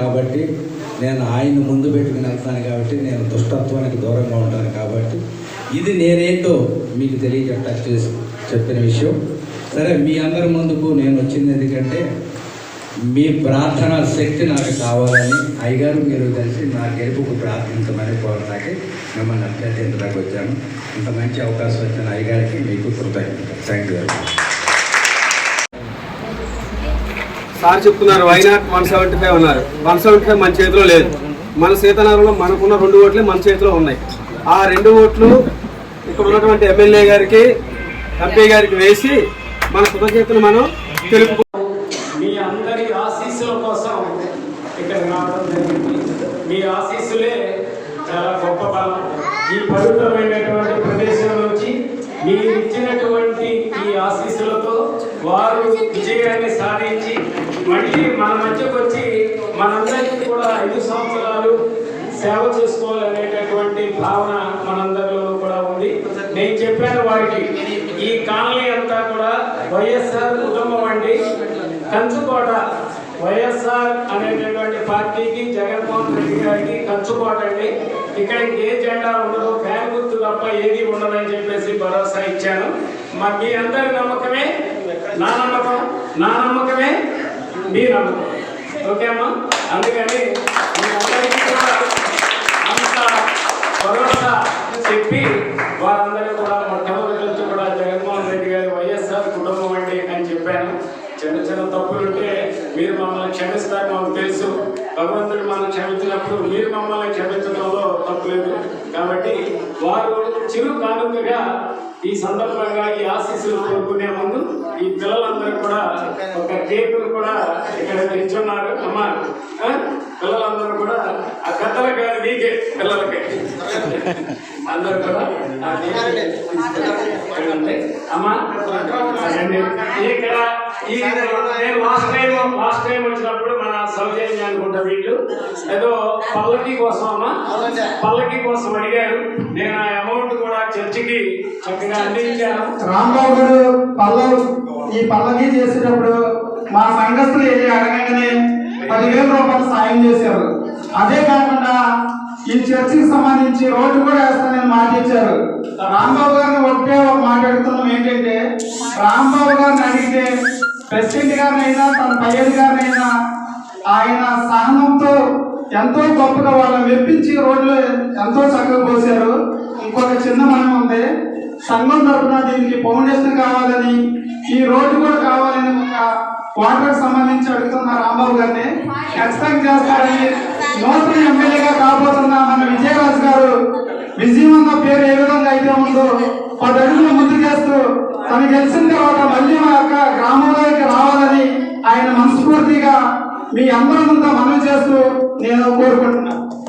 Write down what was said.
కాబట్టి నేను ఆయన ముందు పెట్టుకుని వెళ్తాను కాబట్టి నేను దుష్టత్వానికి దూరంగా ఉంటాను కాబట్టి ఇది నేనేంటో మీకు తెలియజెప్ప చేసి చెప్పిన విషయం. సరే మీ అందరి ముందుకు నేను వచ్చింది ఎందుకంటే మీ ప్రార్థన శక్తి నాకు కావాలని అయ్యగారు మీరు కలిసి నా గెలుపుకు ప్రార్థించమని కోరడానికి మిమ్మల్ని అభ్యర్థించడానికి వచ్చాను. ఇంత మంచి అవకాశం వచ్చిన అయ్యగారికి మీకు కృతజ్ఞత థ్యాంక్ యూ సార్ చెప్తున్నారు why not one seventy five ఉన్నారు వన్ సెవెంటీ ఫైవ్ మన చేతిలో లేదు. మన సీతనగరంలో మనకున్న రెండు ఓట్లు మన చేతిలో ఉన్నాయి. ఆ రెండు ఓట్లు ఇక్కడ ఉన్నటువంటి ఎమ్మెల్యే గారికి ఎంపీ గారికి వేసి మన కృతజ్ఞతలు మనం తెలుపు మీ అందరి ఆశీస్సుల కోసం ఇక్కడ రావడం జరిగింది. మీ ఆశీస్సులే చాలా గొప్ప బలం ఈ పవిత్రమైనటువంటి ప్రదేశం నుంచి మీరు ఇచ్చినటువంటి ఈ ఆశీస్సులతో వారు విజయాన్ని సాధించి మళ్ళీ మన మధ్యకు వచ్చి మనందరికీ కూడా ఐదు సంవత్సరాలు సేవ చేసుకోవాలనేటటువంటి భావన మనందరిలో కూడా ఉంది. నేను చెప్పాను వారికి ఈ కాలనీ అంతా కూడా వైఎస్ఆర్ కుటుంబం అండి. కంచుకోట వైఎస్ఆర్ అనేటటువంటి పార్టీకి జగన్మోహన్ రెడ్డి గారికి కంచుకోట అండి. ఇక్కడ ఏ జెండా ఉండదు ఫ్యాన్ గుర్తు తప్ప ఏది ఉండదని చెప్పేసి భరోసా ఇచ్చాను. మా మీ అందరి నమ్మకమే నా నమ్మకం నా నమ్మకమే మీ నమ్మకం. ఓకే అమ్మా? అందుకని మీ అందరికీ కూడా అంత భరోసా చెప్పి వారందరూ కూడా మొట్టమొదటి నుంచి కూడా జగన్మోహన్ రెడ్డి గారి వైఎస్ఆర్ కుటుంబం అండి అని చెప్పాను. చిన్న చిన్న తప్పులుంటే మీరు మమ్మల్ని క్షమిస్తారు మాకు తెలుసు. భగవంతుడు మనం క్షమించినప్పుడు మీరు మమ్మల్ని క్షమించడంలో తప్పులేదు కాబట్టి వారు చిరు కానుకగా ఈ సందర్భంగా ఈ ఆశీస్సులు కోరుకునే ముందు ఈ పిల్లలందరూ కూడా ఒక కేకును కూడా ఇక్కడ తెచ్చున్నారు అమ్మా పిల్లలందరూ కూడా ఆ కథల కాదు నీకే పిల్లలకి. అందరూ కూడా అమ్మా ఇక్కడ ఈ నేను లాస్ట్ టైం లాస్ట్ టైం వచ్చినప్పుడు సౌజన్య అనుకుంటా వీళ్ళు. ఏదో పల్లకి కోసం అమ్మా. పల్లకి కోసం అడిగారు. నేను ఆ అమౌంట్ కూడా చర్చికి చక్కగా అందించాను. రాంబాబు గారు పల్లవ్ ఈ పల్లకి చేసేటప్పుడు మా సంఘస్థులు వెళ్ళి అడగగానే పదివేల రూపాయలు సాయం చేశారు. అదే కాకుండా ఈ చర్చికి సంబంధించి రోడ్డు కూడా వేస్తానని మాట ఇచ్చారు. రాంబాబు గారిని ఒకటే ఒక మాట అడుగుతున్నాం ఏంటంటే రాంబాబు గారిని అడిగితే ప్రెసిడెంట్ గారినైనా తన పై అధికారినైనా ఆయన సహనంతో ఎంతో గొప్పగా వాళ్ళని మెప్పించి రోడ్లు ఎంతో చక్కగా పోసారు ఇంకొక చిన్న మనం ఉంది. సంఘం తరఫున దీనికి ఫౌండేషన్ కావాలని ఈ రోడ్డు కూడా కావాలని ఒక వాటర్ సంబంధించి అడుగుతున్న రాంబాబు గారిని ఖచ్చితంగా చేస్తారని నూతన ఎమ్మెల్యేగా కాబోతున్న మన విజయరాజు గారు విజయవంత పేరు ఏ విధంగా అయితే ఉందో పది అడుగులు ముందుకేస్తూ తను గెలిచిన తర్వాత మళ్ళీ మా యొక్క గ్రామంలోకి మీ అందరి ముందు మనవి చేస్తూ నేను కోరుకుంటున్నాను.